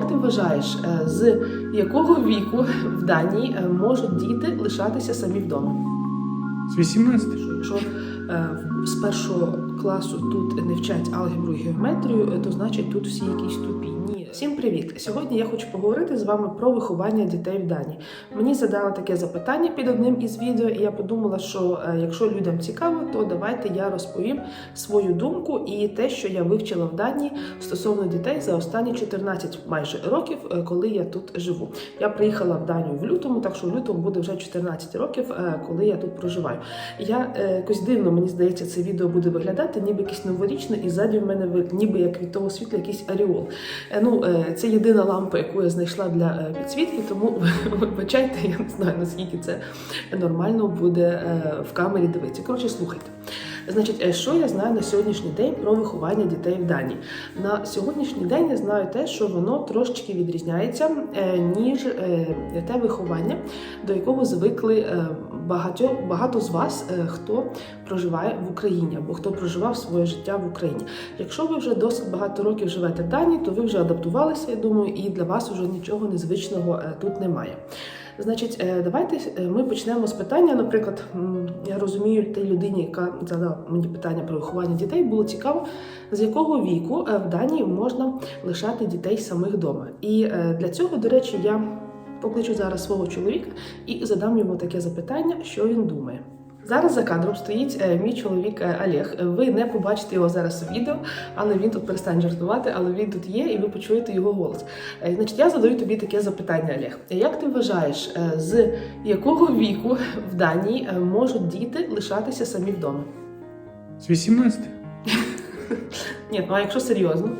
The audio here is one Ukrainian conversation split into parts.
як ти вважаєш, е, з якого віку в Данії е, можуть діти лишатися самі вдома? З 18. Що Якщо е, з першого класу тут не вчать алгебру і геометрію, то значить тут всі якісь тупі. Всім привіт! Сьогодні я хочу поговорити з вами про виховання дітей в Данії. Мені задали таке запитання під одним із відео, і я подумала, що е, якщо людям цікаво, то давайте я розповім свою думку і те, що я вивчила в Данії стосовно дітей за останні 14 майже років, е, коли я тут живу. Я приїхала в Данію в лютому, так що в лютому буде вже 14 років, е, коли я тут проживаю. Я якось дивно, мені здається, це відео буде виглядати, ніби якесь новорічне, і ззаді в мене ніби як від того світла якийсь аріол. Ну, е, це єдина лампа, яку я знайшла для е, підсвітки, тому вибачайте, я не знаю наскільки це нормально буде е, в камері дивитися. Коротше, слухайте. Значить, що я знаю на сьогоднішній день про виховання дітей в Данії? На сьогоднішній день я знаю те, що воно трошечки відрізняється, ніж те виховання, до якого звикли е, багатьо, багато з вас, е, хто проживає в Україні або хто проживав своє життя в Україні. Якщо ви вже досить багато років живете в Данії, то ви вже адаптувалися, я думаю, і для вас вже нічого незвичного е, тут немає. Значить, е, давайте ми почнемо з питання. Наприклад, я розумію, тій людині, яка задала мені питання про виховання дітей, було цікаво, з якого віку в Данії можна лишати дітей самих вдома. І для цього, до речі, я покличу зараз свого чоловіка і задам йому таке запитання, що він думає. Зараз за кадром стоїть е, мій чоловік е, Олег. Ви не побачите його зараз у відео, але він тут перестане жартувати, але він тут є, і ви почуєте його голос. Е, Значить, я задаю тобі таке запитання, Олег. Як ти вважаєш, з якого віку в Данії можуть діти лишатися самі вдома? З 18. Ні, ну а якщо серйозно,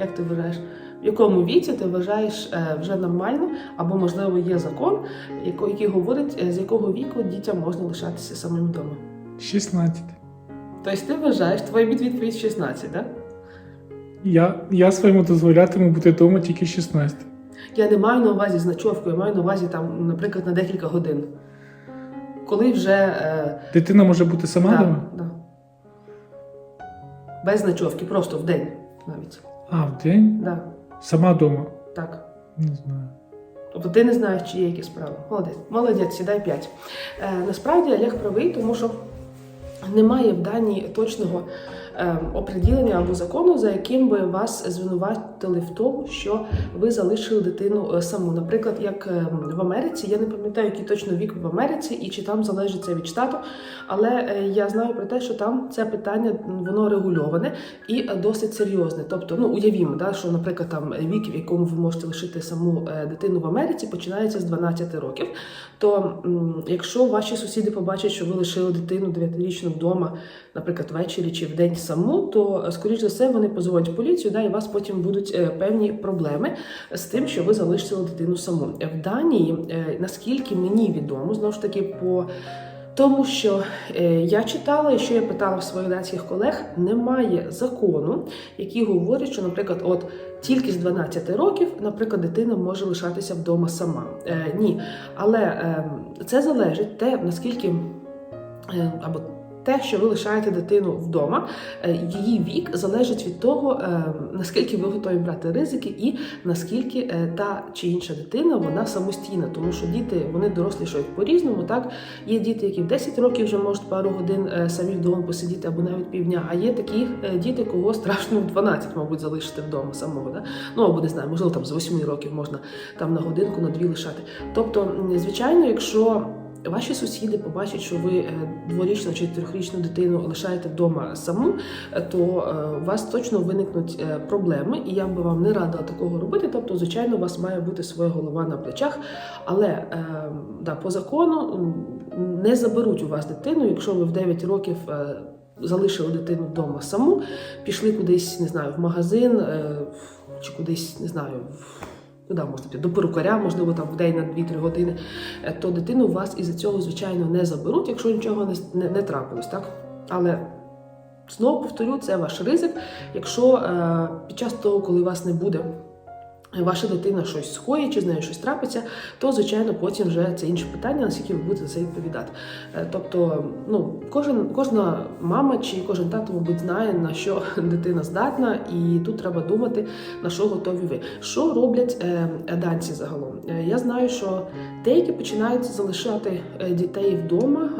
як ти вважаєш? В якому віці ти вважаєш е, вже нормально, або можливо є закон, який говорить, е, з якого віку дітям можна лишатися самим вдома? 16. Тобто ти вважаєш, твоя відповідь 16, так? Я, я своєму дозволятиму бути вдома тільки 16. Я не маю на увазі з ночовкою, я маю на увазі там, наприклад, на декілька годин. Коли вже е, Дитина може бути сама вдома? да. без ночовки, просто в день навіть. А, в день? Да, Сама дома? так. Не знаю. Тобто ти не знаєш, чи є якісь справи. Молодець, молодець, сідай 5. Е, насправді Олег правий, тому що немає в Данії точного е, оприділення або закону, за яким би вас звинуватили в тому, що ви залишили дитину е, саму. Наприклад, як е, в Америці, я не пам'ятаю, який точно вік в Америці і чи там залежить це від штату, але е, я знаю про те, що там це питання воно регульоване і досить серйозне. Тобто, ну уявімо, да, що, наприклад, там вік, в якому ви можете лишити саму дитину в Америці, починається з 12 років. То якщо ваші сусіди побачать, що ви лишили дитину 9-річну вдома, наприклад, ввечері чи вдень саму, то скоріш за все вони позвонять поліцію, да, і вас потім будуть е, певні проблеми з тим, що ви залишили дитину саму. В Данії, е, наскільки мені відомо, знову ж таки, по тому що е, я читала, і що я питала своїх датських колег, немає закону, який говорить, що, наприклад, от тільки з 12 років, наприклад, дитина може лишатися вдома сама. Е, ні, але е, це залежить те, наскільки е, або те, що ви лишаєте дитину вдома, е, її вік залежить від того, е, наскільки ви готові брати ризики, і наскільки е, та чи інша дитина вона самостійна, тому що діти вони дорослішають по-різному. Так є діти, які в 10 років вже можуть пару годин самі вдома посидіти або навіть півдня. А є такі діти, кого страшно в 12, мабуть, залишити вдома самого. Да? Ну або не знаю, можливо, там з 8 років можна там на годинку, на дві лишати. Тобто, звичайно, якщо ваші сусіди побачать, що ви е, дворічну чи трьохрічну дитину лишаєте вдома саму, е, то е, у вас точно виникнуть проблеми, і я би вам не радила такого робити. Тобто, звичайно, у вас має бути своя голова на плечах, але да, по закону не заберуть у вас дитину, якщо ви в 9 років. Залишили дитину вдома саму, пішли кудись, не знаю, в магазин чи кудись, не знаю, в куди можна піти, до перукаря, можливо, там в день на 2-3 години, е, то дитину вас із-за цього, звичайно, не заберуть, якщо нічого не, не, не трапилось, так? Але знову повторю, це ваш ризик. Якщо е, під час того, коли вас не буде ваша дитина щось скоїть, чи з нею щось трапиться, то звичайно потім вже це інше питання, наскільки ви будете за це відповідати. Е, Тобто, ну кожен, кожна мама чи кожен тато, мабуть, знає на що дитина здатна, і тут треба думати, на що готові ви. Що роблять е, данці загалом? Е, Я знаю, що деякі починають залишати дітей вдома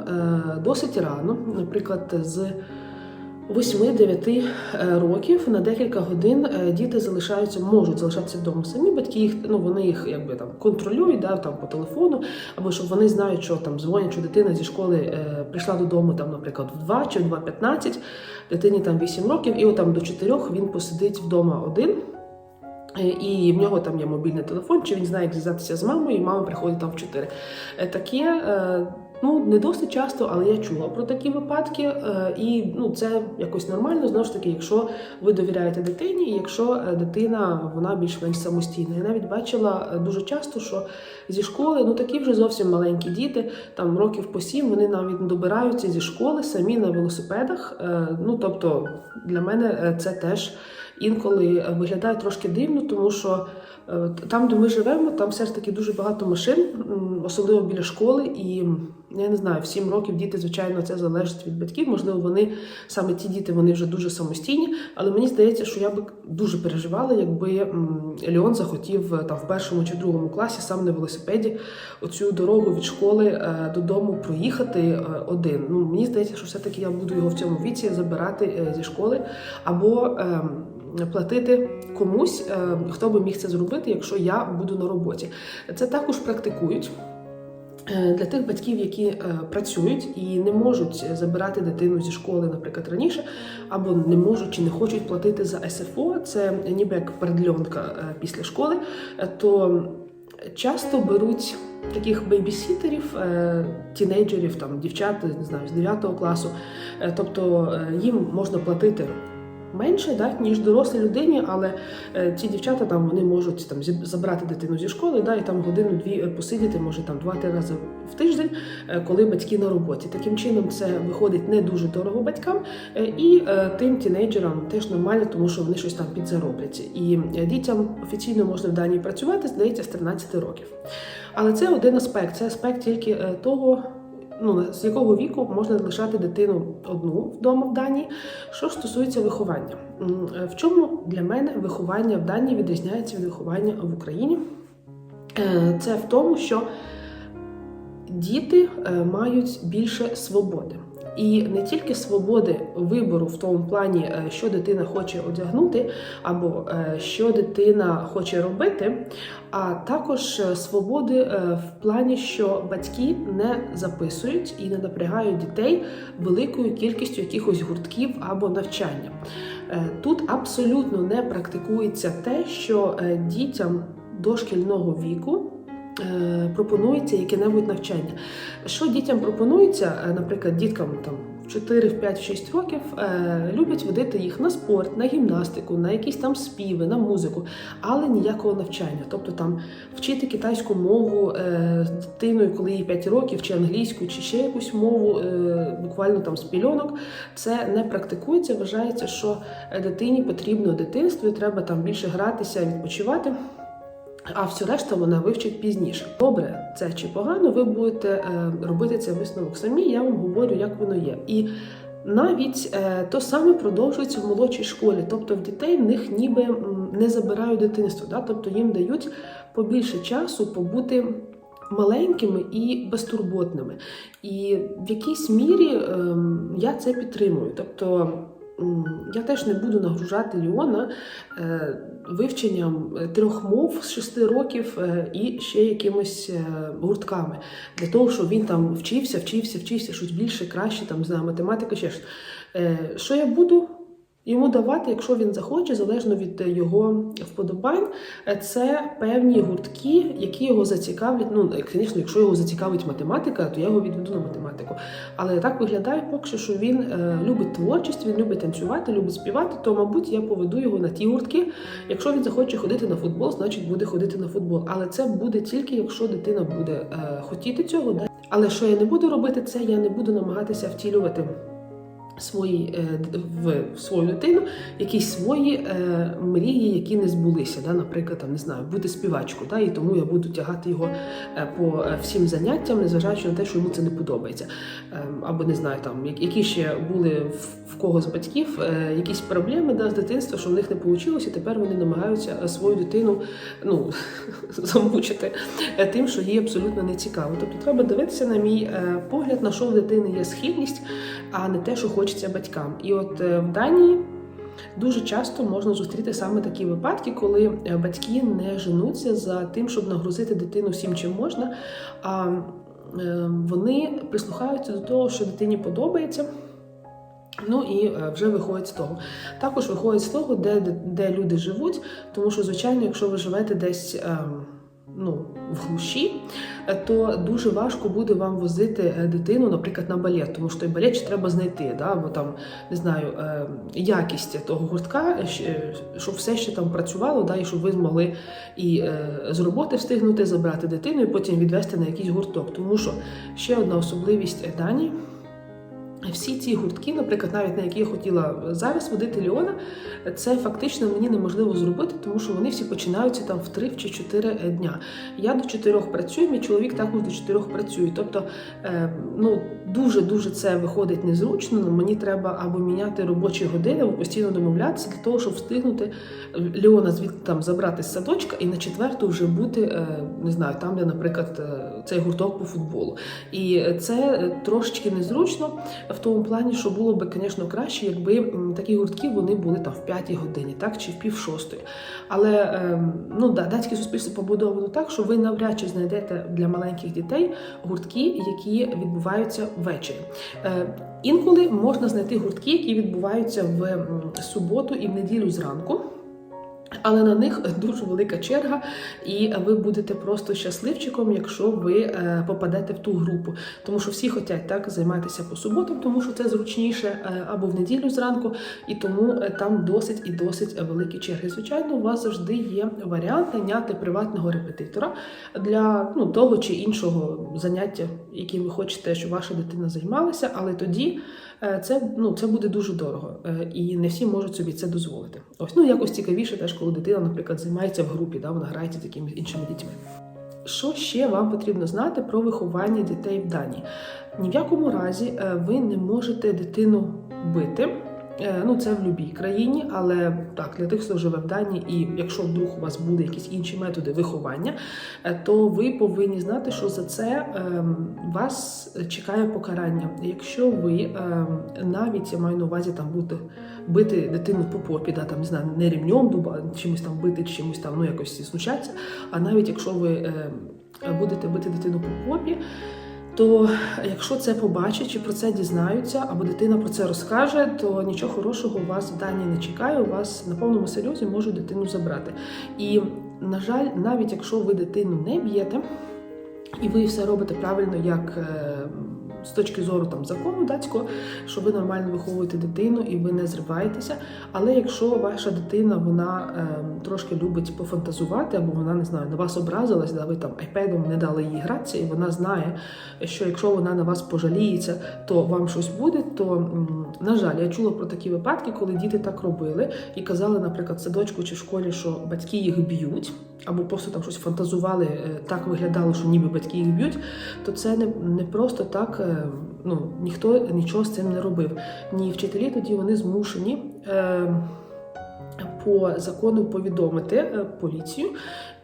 досить рано, наприклад, з 8-9 е, років на декілька годин е, діти залишаються, можуть залишатися вдома самі. Батьки їх ну вони їх якби там контролюють, да, там по телефону, або щоб вони знають, що там дзвонять, що дитина зі школи е, прийшла додому, там, наприклад, в 2 чи в 2.15, дитині там 8 років, і от там до 4 він посидить вдома один. Е, І в нього там є мобільний телефон, чи він знає, як зв'язатися з мамою, і мама приходить там в 4. Е, Таке ну не досить часто, але я чула про такі випадки. е, І ну це якось нормально. Знову ж таки, якщо ви довіряєте дитині, і якщо е, дитина вона більш-менш самостійна. Я навіть бачила е, дуже часто, що зі школи ну такі вже зовсім маленькі діти, там років по сім, вони навіть добираються зі школи самі на велосипедах. Ну тобто для мене це теж інколи виглядає трошки дивно, тому що там, де ми живемо, там все ж таки дуже багато машин, особливо біля школи. І я не знаю, в 7 років діти, звичайно, це залежить від батьків. Можливо, вони саме ті діти вони вже дуже самостійні. Але мені здається, що я би дуже переживала, якби Леон захотів е, там в першому чи другому класі сам на велосипеді оцю дорогу від школи е, додому проїхати е, один. Ну мені здається, що все-таки я буду його в цьому віці забирати е, зі школи або. Платити комусь, е, хто би міг це зробити, якщо я буду на роботі. Це також практикують. Е, Для тих батьків, які е, працюють і не можуть забирати дитину зі школи, наприклад, раніше, або не можуть чи не хочуть платити за СФО, це ніби як передльонка е, після школи, е, то часто беруть таких бейбісітерів, е, тінейджерів, там дівчат, не знаю, з 9 класу. Е, Тобто е, їм можна платити. Менше, да, ніж дорослій людині, але е, ці дівчата там вони можуть там забрати дитину зі школи, да, і там годину-дві е, посидіти, може там два-три рази в тиждень, е, коли батьки на роботі. Таким чином це виходить не дуже дорого батькам, і тим тінейджерам теж нормально, тому що вони щось там підзароблять. І дітям офіційно можна в Данії працювати, здається, з 13 років. Але це один аспект. Це аспект тільки того. Ну, з якого віку можна залишати дитину одну вдома в Данії? Що ж стосується виховання, е, в чому для мене виховання в Данії відрізняється від виховання в Україні? Е, Це в тому, що діти е, мають більше свободи. І не тільки свободи вибору в тому плані, е, що дитина хоче одягнути, або е, що дитина хоче робити, а також е, свободи в плані, що батьки не записують і не напрягають дітей великою кількістю якихось гуртків або навчання. Тут абсолютно не практикується те, що дітям дошкільного віку. Е, Пропонується яке-небудь навчання. Що дітям пропонується, Е, наприклад, діткам там в 4, в 5, в 6 років е, люблять водити їх на спорт, на гімнастику, на якісь там співи, на музику, але ніякого навчання. Тобто там вчити китайську мову е, з дитиною, коли їй 5 років, чи англійську, чи ще якусь мову, е, буквально там з пільонок, це не практикується. Вважається, що е, дитині потрібно в дитинстві, треба там більше гратися, відпочивати. А всю решту вона вивчить пізніше. Добре, це чи погано, ви будете е, робити цей висновок самі. Я вам говорю, як воно є. І навіть е, то саме продовжується в молодшій школі. Тобто в дітей в них ніби не забирають дитинство, да? тобто їм дають побільше часу побути. Маленькими і безтурботними, і в якійсь мірі ем, я це підтримую. Тобто я теж не буду нагружати Ліона е, вивченням трьох мов з шести років е, і ще якимось е, гуртками для того, щоб він там вчився, вчився, вчився щось більше, краще, там не знаю, математика, ще Що я буду? Йому давати, якщо він захоче, залежно від е, його вподобань, Е, це певні гуртки, які його зацікавлять. Ну, е, звісно, якщо його зацікавить математика, то я його відведу на математику. Але так виглядає поки що, він любить творчість, він любить танцювати, любить співати, то, мабуть, я поведу його на ті гуртки. Якщо він захоче ходити на футбол, значить буде ходити на футбол. Але це буде тільки, якщо дитина буде хотіти цього. Але що я не буду робити, це я не буду намагатися втілювати свої, е, в, свою дитину якісь свої е, мрії, які не збулися. Да? Наприклад, там, не знаю, бути співачкою, да? і тому я буду тягати його е, по е, всім заняттям, незважаючи на те, що йому це не подобається. Ем, або не знаю, там як- які ще були в, кого з батьків е, якісь проблеми да, з дитинства, що в них не вийшло, і тепер вони намагаються е, свою дитину ну, замучити е, тим, що їй абсолютно не цікаво. Тобто треба дивитися на мій е, погляд, на що в дитини є схильність, а не те, що хочеться батькам. І от е, в Данії. Дуже часто можна зустріти саме такі випадки, коли е, батьки не женуться за тим, щоб нагрузити дитину всім, чим можна, а е, вони прислухаються до того, що дитині подобається. Ну і вже виходять з того. Також виходять з того, де, де, де люди живуть, тому що, звичайно, якщо ви живете десь ем, ну, в глуші, е, то дуже важко буде вам возити е, дитину, наприклад, на балет, тому що той балет ще треба знайти, да? або там не знаю, е, якість того гуртка, щоб все ще там працювало, да? і щоб ви змогли і з роботи встигнути забрати дитину, і потім відвести на якийсь гурток. Тому що ще одна особливість Данії. Всі ці гуртки, наприклад, навіть на які я хотіла зараз водити Ліона, це фактично мені неможливо зробити, тому що вони всі починаються там в 3 чи 4 дня. Я до 4 працюю, мій чоловік також до 4 працює. Тобто, е, ну дуже дуже це виходить незручно. ну, Мені треба або міняти робочі години, або постійно домовлятися для того, щоб встигнути Леона звідти там забрати з садочка і на четверту вже бути, е, не знаю, там, де, наприклад, е, цей гурток по футболу. І це е, трошечки незручно в тому плані, що було би, звісно, краще, якби такі гуртки вони були там в п'ятій годині, так чи в пів шостої. Але ем, ну да, датське суспільство побудовано так, що ви навряд чи знайдете для маленьких дітей гуртки, які відбуваються ввечері. Е, інколи можна знайти гуртки, які відбуваються в суботу і в неділю зранку. Але на них дуже велика черга, і ви будете просто щасливчиком, якщо ви е, попадете в ту групу. Тому що всі хочуть так займатися по суботам, тому що це зручніше, е, або в неділю зранку, і тому е, там досить і досить великі черги. Звичайно, у вас завжди є варіант найняти приватного репетитора для ну, того чи іншого заняття, яким ви хочете, щоб ваша дитина займалася, але тоді це, ну, це буде дуже дорого, і не всі можуть собі це дозволити. Ось ну якось цікавіше, теж коли дитина, наприклад, займається в групі, да, вона грається з якимись іншими дітьми. Що ще вам потрібно знати про виховання дітей в Данії? Ні в якому разі е, ви не можете дитину бити. Е, Ну, це в будь-якій країні, але так, для тих, хто живе в Данії, і якщо вдруг у вас буде якісь інші методи виховання, е, то ви повинні знати, що за це ем, вас чекає покарання. Якщо ви ем, навіть я маю на увазі там бути бити дитину по попі, да, там не знаю, не рівнем дуба, чимось там бити, чимось там ну якось знущатися. А навіть якщо ви е, будете бити дитину по попі, то якщо це побачать чи про це дізнаються, або дитина про це розкаже, то нічого хорошого у вас в Данії не чекає. У вас на повному серйозі можуть дитину забрати. І на жаль, навіть якщо ви дитину не б'єте, і ви все робите правильно, як е, з точки зору там закону датського, що ви нормально виховуєте дитину і ви не зриваєтеся. Але якщо ваша дитина вона е, трошки любить пофантазувати, або вона не знаю, на вас образилась, да ви там айпедом не дали їй гратися, і вона знає, що якщо вона на вас пожаліється, то вам щось буде. То м, на жаль, я чула про такі випадки, коли діти так робили і казали, наприклад, садочку чи в школі, що батьки їх б'ють, або просто там щось фантазували, е, так виглядало, що ніби батьки їх б'ють, то це не, не просто так. Ну ніхто нічого з цим не робив. Ні, вчителі тоді вони змушені. Е, по закону повідомити е, поліцію,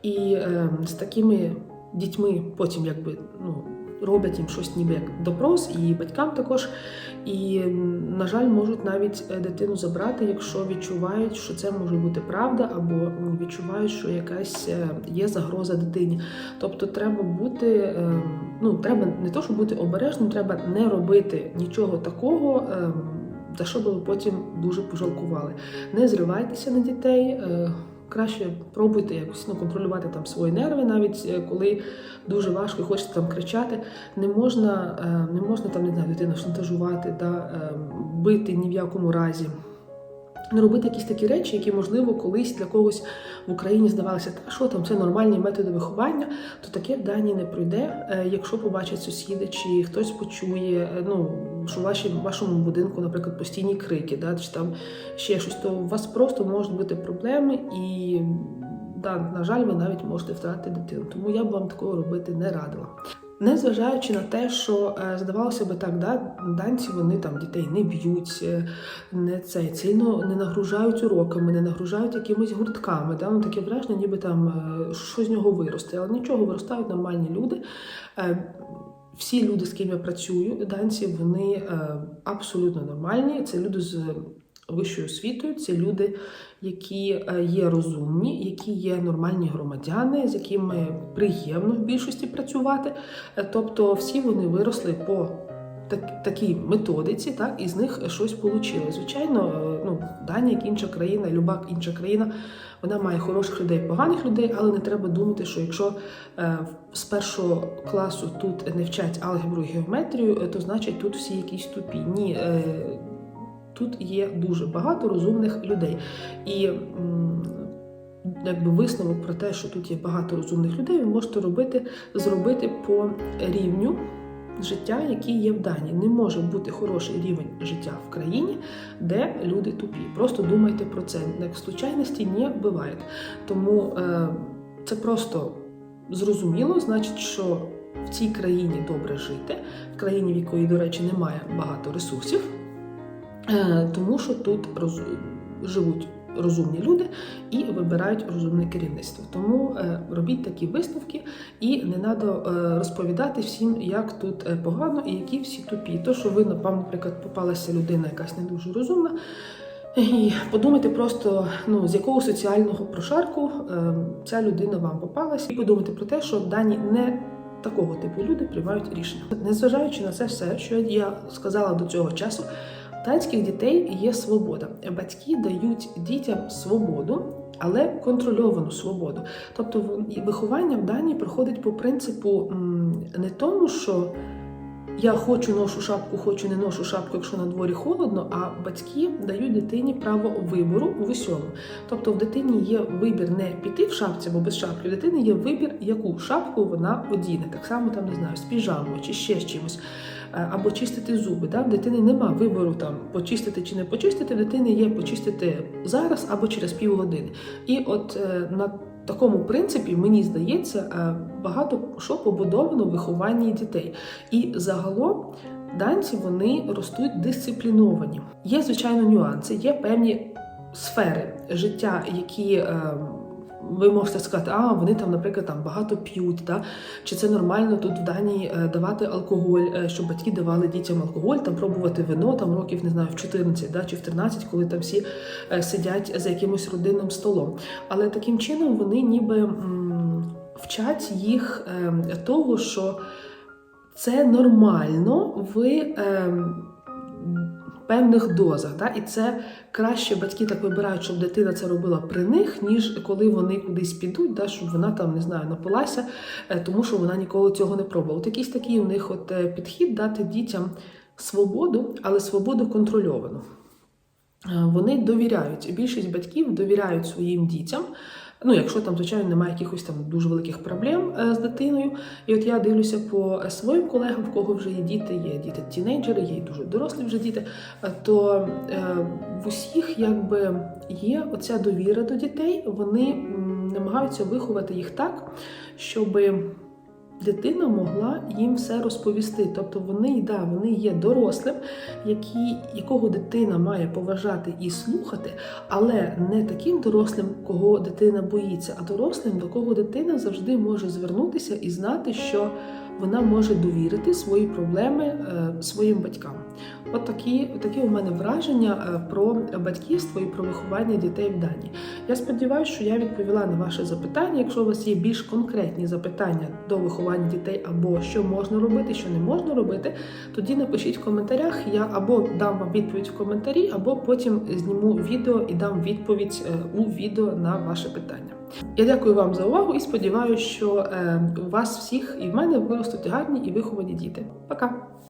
і е, з такими дітьми потім якби ну. Роблять їм щось ніби як допрос, і батькам також. І, на жаль, можуть навіть е, дитину забрати, якщо відчувають, що це може бути правда, або відчувають, що якась е, є загроза дитині. Тобто треба бути, е, ну треба не то, щоб бути обережним, треба не робити нічого такого, е, за що ви потім дуже пожалкували. Не зривайтеся на дітей. Краще пробуйте якось ну, контролювати там свої нерви, навіть е, коли дуже важко і хочеться там кричати. Не можна, е, не можна там не знаю, дитину шантажувати, да, е, бити ні в якому разі. Не робити якісь такі речі, які, можливо, колись для когось в Україні здавалося, та що там це нормальні методи виховання, то таке в Данії не пройде, е, якщо побачать сусіди, чи хтось почує, е, ну що в вашій, в вашому будинку, наприклад, постійні крики, да, чи там ще щось, то у вас просто можуть бути проблеми і. Да, на жаль, ви навіть можете втратити дитину, тому я б вам такого робити не радила. Незважаючи на те, що е, здавалося би так, да, данці вони там дітей не б'ють, е, не це сильно не нагружають уроками, не нагружають якимись гуртками. Да? Ну, таке враження, ніби там е, що з нього виросте, але нічого виростають нормальні люди. Всі люди, з ким я працюю, данці, вони абсолютно нормальні. Це люди з вищою освітою, це люди, які е, є розумні, які є нормальні громадяни, з якими приємно в більшості працювати. Е, Тобто всі вони виросли по так, такій методиці, так, і з них щось вийшло. Звичайно, е, ну, Данія, як інша країна, люба інша країна, вона має хороших людей, поганих людей, але не треба думати, що якщо е, з першого класу тут не вчать алгебру і геометрію, то значить тут всі якісь тупі. Ні. Е, Тут є дуже багато розумних людей. І якби висновок про те, що тут є багато розумних людей, ви можете робити, зробити по рівню життя, який є в Данії. Не може бути хороший рівень життя в країні, де люди тупі. Просто думайте про це. Як случайності не буває. Тому е, це просто зрозуміло, значить, що в цій країні добре жити, в країні, в якої, до речі, немає багато ресурсів. Е, тому що тут роз... живуть розумні люди і вибирають розумне керівництво. Тому е, робіть такі висновки, і не треба розповідати всім, як тут е, погано і які всі тупі. То, що ви, вам, наприклад, попалася людина якась не дуже розумна. І подумайте просто, ну з якого соціального прошарку е, ця людина вам попалась, і подумайте про те, що дані не такого типу люди приймають рішення. Незважаючи на це все, що я сказала до цього часу, у данських дітей є свобода. Батьки дають дітям свободу, але контрольовану свободу. Тобто виховання в Данії проходить по принципу не тому, що я хочу ношу шапку, хочу не ношу шапку, якщо на дворі холодно, а батьки дають дитині право вибору у всьому. Тобто в дитині є вибір не піти в шапці або без шапки, в дитини є вибір, яку шапку вона одіне. Так само там не знаю, з піжамою чи ще з чимось. Е, Або чистити зуби. Да? В дитини нема вибору там почистити чи не почистити. В дитини є почистити зараз або через півгодини. І от е, на такому принципі, мені здається, е, багато що побудовано в вихованні дітей. І загалом данці вони ростуть дисципліновані. Є, звичайно, нюанси, є певні сфери життя, які. Ви можете сказати, а вони там, наприклад, там багато п'ють, да? чи це нормально тут в Данії е, давати алкоголь, е, щоб батьки давали дітям алкоголь, там пробувати вино, там років не знаю, в 14 да, чи в 13, коли там всі е, сидять за якимось родинним столом. Але таким чином вони ніби вчать їх е, того, що це нормально в е, певних дозах. Да? І це краще батьки так вибирають, щоб дитина це робила при них, ніж коли вони кудись підуть, да? щоб вона там не знаю, напилася, е, тому що вона ніколи цього не пробувала. От якийсь такий у них от е, підхід дати дітям свободу, але свободу контрольовану. Е, Вони довіряють. Більшість батьків довіряють своїм дітям. Ну, якщо там, звичайно, немає якихось там дуже великих проблем е, з дитиною. І от я дивлюся по е, своїм колегам, в кого вже є діти, є діти тінейджери, є дуже дорослі вже діти. е, То в усіх якби є оця довіра до дітей. Вони намагаються виховати їх так, щоби дитина могла їм все розповісти. Тобто вони, да, вони є дорослим, які, якого дитина має поважати і слухати, але не таким дорослим, кого дитина боїться, а дорослим, до кого дитина завжди може звернутися і знати, що вона може довірити свої проблеми е, своїм батькам. От такі, такі у мене враження е, про батьківство і про виховання дітей в Данії. Я сподіваюся, що я відповіла на ваше запитання. Якщо у вас є більш конкретні запитання до виховання дітей, або що можна робити, що не можна робити, тоді напишіть в коментарях. Я або дам вам відповідь в коментарі, або потім зніму відео і дам відповідь е, у відео на ваше питання. Я дякую вам за увагу і сподіваюся, що е, у вас всіх і в мене виростуть гарні і виховані діти. Пока!